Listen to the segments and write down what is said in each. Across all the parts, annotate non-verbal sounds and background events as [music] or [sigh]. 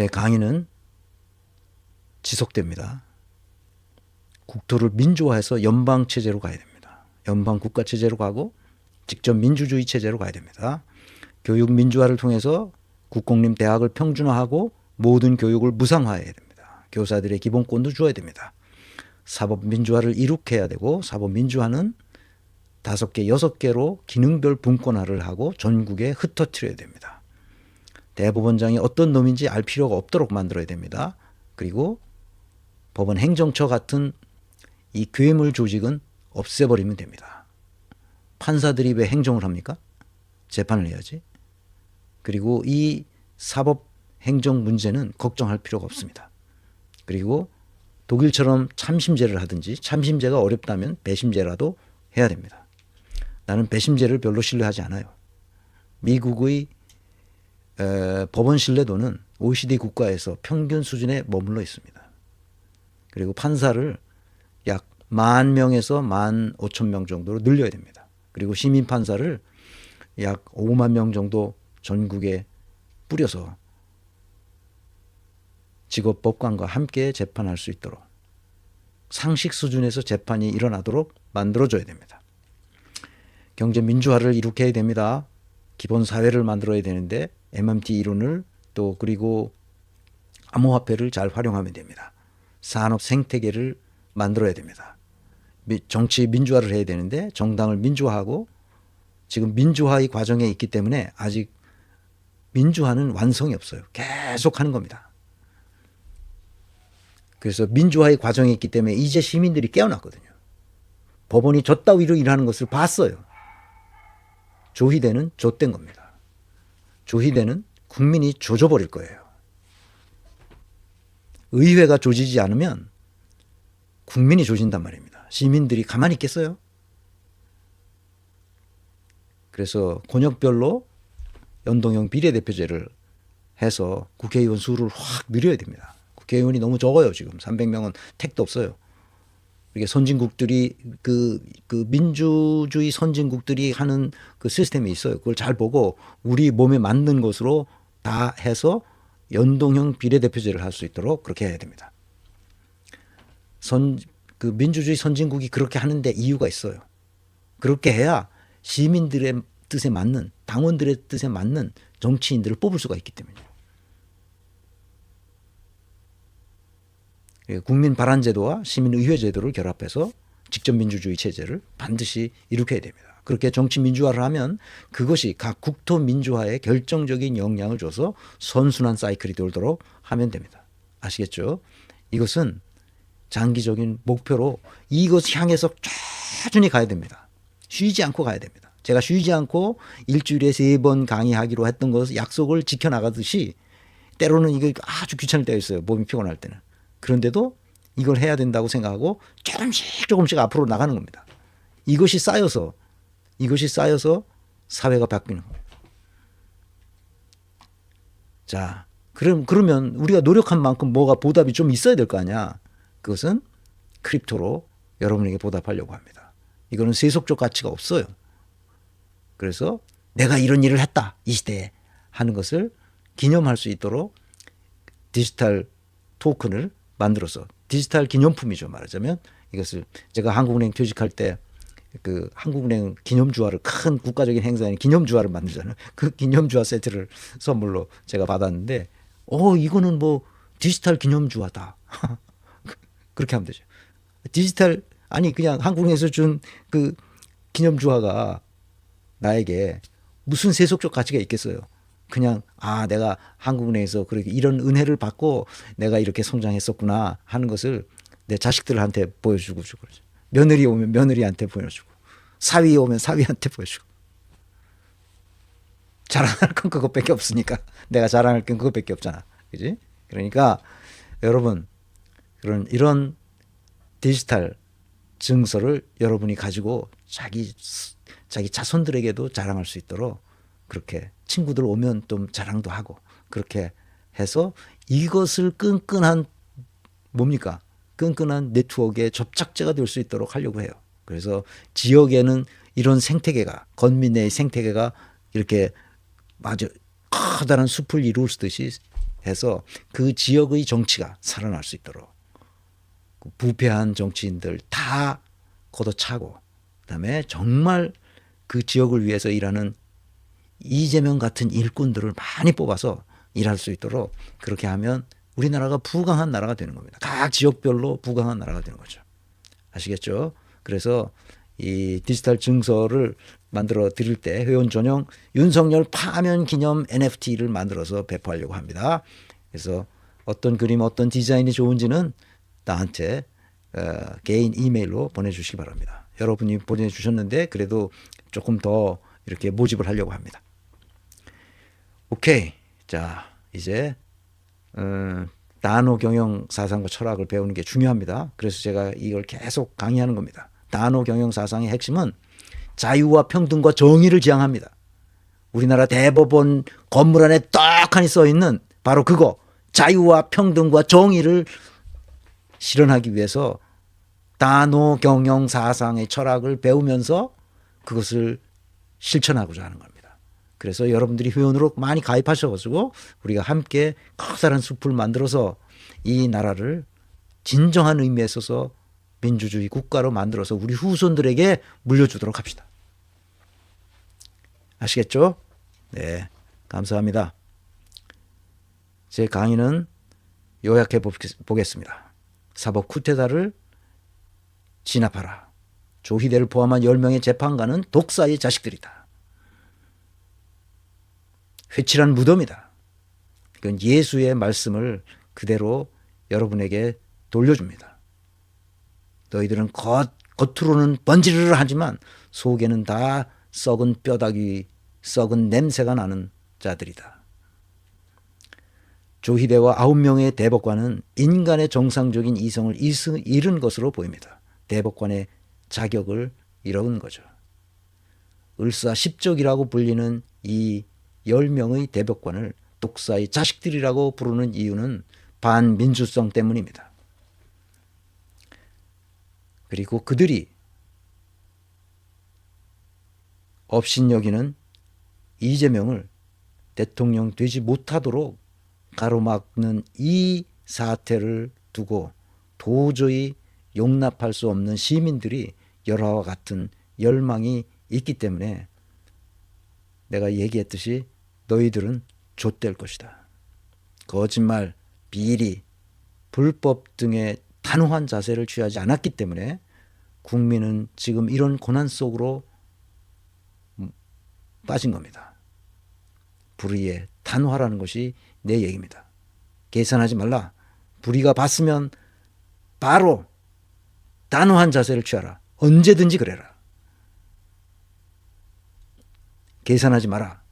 내 강의는 지속됩니다. 국토를 민주화해서 연방 체제로 가야 됩니다. 연방 국가 체제로 가고 직접 민주주의 체제로 가야 됩니다. 교육 민주화를 통해서 국공립 대학을 평준화하고 모든 교육을 무상화해야 됩니다. 교사들의 기본권도 줘야 됩니다. 사법 민주화를 이룩해야 되고 사법 민주화는 다섯 개, 여섯 개로 기능별 분권화를 하고 전국에 흩어뜨려야 됩니다. 대법원장이 어떤 놈인지 알 필요가 없도록 만들어야 됩니다. 그리고 법원 행정처 같은 이 괴물 조직은 없애버리면 됩니다. 판사들이 왜 행정을 합니까? 재판을 해야지. 그리고 이 사법 행정 문제는 걱정할 필요가 없습니다. 그리고 독일처럼 참심제를 하든지 참심제가 어렵다면 배심제라도 해야 됩니다. 나는 배심제를 별로 신뢰하지 않아요. 미국의 에, 법원 신뢰도는 OECD 국가에서 평균 수준에 머물러 있습니다. 그리고 판사를 약 만 명에서 만 오천 명 정도로 늘려야 됩니다. 그리고 시민 판사를 약 5만 명 정도 전국에 뿌려서 직업 법관과 함께 재판할 수 있도록 상식 수준에서 재판이 일어나도록 만들어줘야 됩니다. 경제 민주화를 이룩해야 됩니다. 기본 사회를 만들어야 되는데 MMT 이론을 또 그리고 암호화폐를 잘 활용하면 됩니다. 산업 생태계를 만들어야 됩니다. 미- 정치 민주화를 해야 되는데 정당을 민주화하고 지금 민주화의 과정에 있기 때문에 아직 민주화는 완성이 없어요. 계속 하는 겁니다. 그래서 민주화의 과정에 있기 때문에 이제 시민들이 깨어났거든요. 법원이 저 따위로 일하는 것을 봤어요. 조희대는 좆된 겁니다. 조희대는 국민이 조져버릴 거예요. 의회가 조지지 않으면 국민이 조진단 말입니다. 시민들이 가만히 있겠어요? 그래서 권역별로 연동형 비례대표제를 해서 국회의원 수를 확 늘려야 됩니다. 국회의원이 너무 적어요, 지금. 300명은 택도 없어요. 이게 선진국들이 그, 그 민주주의 선진국들이 하는 그 시스템이 있어요. 그걸 잘 보고 우리 몸에 맞는 것으로 다 해서 연동형 비례대표제를 할 수 있도록 그렇게 해야 됩니다. 선, 그 민주주의 선진국이 그렇게 하는데 이유가 있어요. 그렇게 해야 시민들의 뜻에 맞는 당원들의 뜻에 맞는 정치인들을 뽑을 수가 있기 때문이에요. 국민 발안 제도와 시민 의회 제도를 결합해서 직접 민주주의 체제를 반드시 이룩해야 됩니다. 그렇게 정치 민주화를 하면 그것이 각 국토 민주화에 결정적인 영향을 줘서 선순환 사이클이 돌도록 하면 됩니다. 아시겠죠? 이것은 장기적인 목표로 이것 향해서 꾸준히 가야 됩니다. 쉬지 않고 가야 됩니다. 제가 쉬지 않고 일주일에 세 번 강의하기로 했던 것을 약속을 지켜나가듯이 때로는 이게 아주 귀찮을 때가 있어요. 몸이 피곤할 때는. 그런데도 이걸 해야 된다고 생각하고 조금씩 조금씩 앞으로 나가는 겁니다. 이것이 쌓여서 이것이 쌓여서 사회가 바뀌는 겁니다. 자, 그럼 그러면 우리가 노력한 만큼 뭐가 보답이 좀 있어야 될 거 아니야. 그것은 크립토로 여러분에게 보답하려고 합니다. 이거는 세속적 가치가 없어요. 그래서 내가 이런 일을 했다 이 시대에 하는 것을 기념할 수 있도록 디지털 토큰을 만들어서 디지털 기념품이죠 말하자면 이것을 제가 한국은행 퇴직할 때 그 한국은행 기념주화를 큰 국가적인 행사에 기념주화를 만들잖아요. [laughs] 그 기념주화 세트를 선물로 제가 받았는데, 어 이거는 뭐 디지털 기념주화다. [laughs] 그렇게 하면 되죠. 디지털 아니 그냥 한국에서 준 그 기념주화가 나에게 무슨 세속적 가치가 있겠어요. 그냥 아 내가 한국은행에서 그렇게 이런 은혜를 받고 내가 이렇게 성장했었구나 하는 것을 내 자식들한테 보여주고 주고 그러죠. 며느리 오면 며느리한테 보여주고 사위 오면 사위한테 보여주고 자랑할 건 그것밖에 없으니까 내가 자랑할 건 그것밖에 없잖아. 그지? 그러니까 여러분 그런 이런 디지털 증서를 여러분이 가지고 자기 자기 자손들에게도 자랑할 수 있도록 그렇게 친구들 오면 좀 자랑도 하고 그렇게 해서 이것을 끈끈한 뭡니까? 끈끈한 네트워크의 접착제가 될 수 있도록 하려고 해요. 그래서 지역에는 이런 생태계가 건민의 생태계가 이렇게 아주 커다란 숲을 이루듯이 해서 그 지역의 정치가 살아날 수 있도록 그 부패한 정치인들 다 걷어차고 그다음에 정말 그 지역을 위해서 일하는 이재명 같은 일꾼들을 많이 뽑아서 일할 수 있도록 그렇게 하면 우리나라가 부강한 나라가 되는 겁니다. 각 지역별로 부강한 나라가 되는 거죠. 아시겠죠? 그래서 이 디지털 증서를 만들어 드릴 때 회원 전용 윤석열 파면 기념 NFT를 만들어서 배포하려고 합니다. 그래서 어떤 그림, 어떤 디자인이 좋은지는 나한테 어, 개인 이메일로 보내주시기 바랍니다. 여러분이 보내주셨는데 그래도 조금 더 이렇게 모집을 하려고 합니다. 오케이. 자, 이제 어, 단어 경영 사상과 철학을 배우는 게 중요합니다. 그래서 제가 이걸 계속 강의하는 겁니다. 단어 경영 사상의 핵심은 자유와 평등과 정의를 지향합니다. 우리나라 대법원 건물 안에 떡하니 써 있는 바로 그거 자유와 평등과 정의를 실현하기 위해서 단어 경영 사상의 철학을 배우면서 그것을 실천하고자 하는 겁니다. 그래서 여러분들이 회원으로 많이 가입하셔가지고 우리가 함께 커다란 숲을 만들어서 이 나라를 진정한 의미에 있어서 민주주의 국가로 만들어서 우리 후손들에게 물려주도록 합시다. 아시겠죠? 네, 감사합니다. 제 강의는 요약해 보겠습니다. 사법 쿠데타를 진압하라. 조희대를 포함한 10명의 재판관은 독사의 자식들이다. 회칠한 무덤이다. 이건 예수의 말씀을 그대로 여러분에게 돌려줍니다. 너희들은 겉, 겉으로는 번지르르 하지만 속에는 다 썩은 뼈다귀, 썩은 냄새가 나는 자들이다. 조희대와 아홉 명의 대법관은 인간의 정상적인 이성을 잃은 것으로 보입니다. 대법관의 자격을 잃어온 거죠. 을사 십적이라고 불리는 이 열명의 대법관을 독사의 자식들이라고 부르는 이유는 반민주성 때문입니다. 그리고 그들이 업신여기는 이재명을 대통령 되지 못하도록 가로막는 이 사태를 두고 도저히 용납할 수 없는 시민들이 열화와 같은 열망이 있기 때문에 내가 얘기했듯이 너희들은 좆될 것이다. 거짓말, 비리, 불법 등의 단호한 자세를 취하지 않았기 때문에 국민은 지금 이런 고난 속으로 빠진 겁니다. 불의의 단호하라는 것이 내 얘기입니다. 계산하지 말라. 불의가 봤으면 바로 단호한 자세를 취하라. 언제든지 그래라. 계산하지 마라.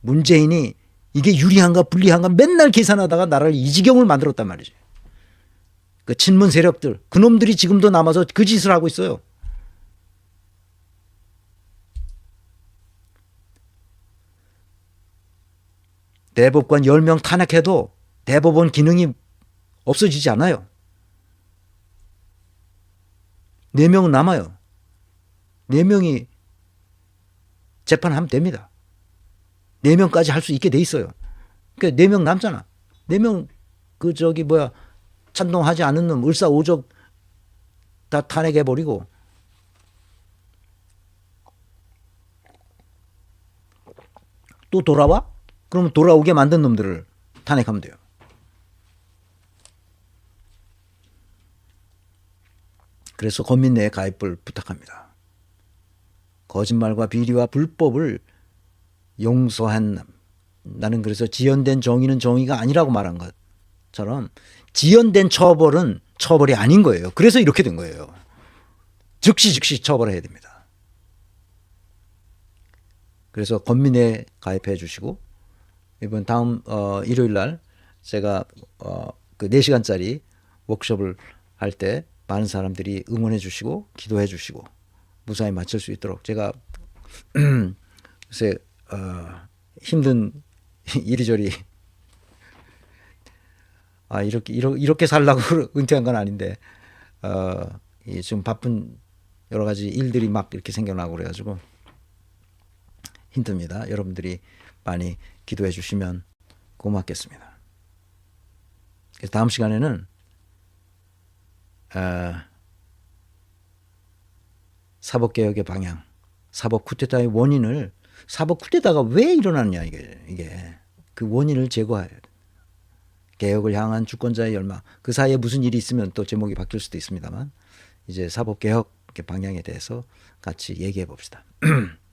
문재인이 이게 유리한가 불리한가 맨날 계산하다가 나라를 이 지경을 만들었단 말이지. 그 친문 세력들, 그놈들이 지금도 남아서 그 짓을 하고 있어요. 대법관 10명 탄핵해도 대법원 기능이 없어지지 않아요. 4명은 남아요. 4명이 재판하면 됩니다. 4명까지 할 수 있게 돼 있어요. 그러니까 4명 남잖아. 4명 그 저기 뭐야 찬동하지 않은 놈 을사오적 다 탄핵해 버리고 또 돌아와? 그러면 돌아오게 만든 놈들을 탄핵하면 돼요. 그래서 권민내에 가입을 부탁합니다. 거짓말과 비리와 불법을 용서한 나는 그래서 지연된 정의는 정의가 아니라고 말한 것처럼 지연된 처벌은 처벌이 아닌 거예요. 그래서 이렇게 된 거예요. 즉시 즉시 처벌해야 됩니다. 그래서 권민에 가입해 주시고 이번 다음 어, 일요일 날 제가 어, 그 4시간짜리 워크숍을 할 때 많은 사람들이 응원해 주시고 기도해 주시고 무사히 마칠 수 있도록 제가 [clears throat] 요새 어, 힘든 [laughs] 이리저리 아 이렇게 이렇게, 이렇게 살라고 [laughs] 은퇴한 건 아닌데 어, 이 지금 바쁜 여러 가지 일들이 막 이렇게 생겨나고 그래가지고 힘듭니다. 여러분들이 많이 기도해 주시면 고맙겠습니다. 그래서 다음 시간에는 아, 사법 개혁의 방향, 사법 쿠데타의 원인을 사법 쿠데타가 왜 일어났냐 이게 이게 그 원인을 제거해야 돼. 개혁을 향한 주권자의 열망. 그 사이에 무슨 일이 있으면 또 제목이 바뀔 수도 있습니다만 이제 사법 개혁의 방향에 대해서 같이 얘기해 봅시다. [clears throat]